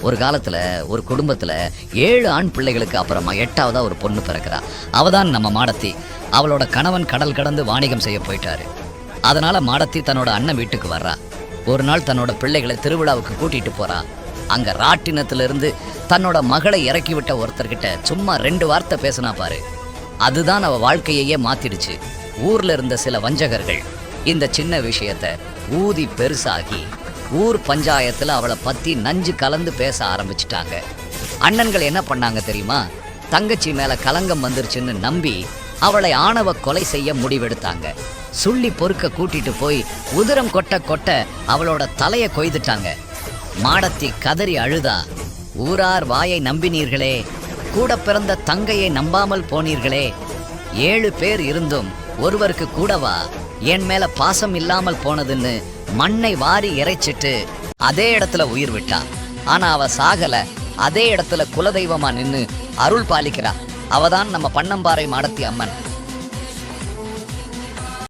ஒரு காலத்துல ஒரு குடும்பத்துல ஏழு ஆண் பிள்ளைகளுக்கு அப்புறமா எட்டாவதாக ஒரு பொண்ணு பிறக்கிறா. அவதான் நம்ம மாடத்தி. அவளோட கணவன் கடல் கடந்து வாணிகம் செய்ய போயிட்டாரு. அதனால மாடத்தி தன்னோட அண்ணன் வீட்டுக்கு வர்றா. ஒரு நாள் தன்னோட பிள்ளைகளை திருவிழாவுக்கு கூட்டிட்டு போறா. அங்க ராட்டினத்திலிருந்து தன்னோட மகளை இறக்கி விட்ட ஒருத்தர்கிட்ட சும்மா ரெண்டு வார்த்தை பேசினா பாரு. அதுதான் அவ வாழ்க்கையையே மாத்திடுச்சு. ஊர்ல இருந்த சில வஞ்சகர்கள் இந்த சின்ன விஷயத்த ஊதி பெருசாகி ஊர் பஞ்சாயத்தில் அவளை பற்றி நஞ்சு கலந்து பேச ஆரம்பிச்சிட்டாங்க. அண்ணன்கள் என்ன பண்ணாங்க தெரியுமா? தங்கச்சி மேலே கலங்கம் வந்துருச்சுன்னு நம்பி அவளை ஆணவ கொலை செய்ய முடிவெடுத்தாங்க. சுள்ளி பொறுக்க கூட்டிட்டு போய் உதிரம் கொட்ட கொட்ட அவளோட தலையை கொய்துட்டாங்க. மாடத்தி கதறி அழுதா ஊரார் வாயை நம்பினீர்களே கூட பிறந்த தங்கையை நம்பாமல் போனீர்களே ஏழு பேர் இருந்தும் ஒருவருக்கு கூடவா? என் மேல பாசம் இல்லாமல் போனதுன்னு மண்ணை வாரி இறைச்சிட்டு அதே இடத்துல உயிர் விட்டா. ஆனா அவ சாகல அதே இடத்துல குலதெய்வமா நின்னு அருள் பாலிக்கிறா. அவதான் நம்ம பண்ணம்பாறை மாடத்தி அம்மன்.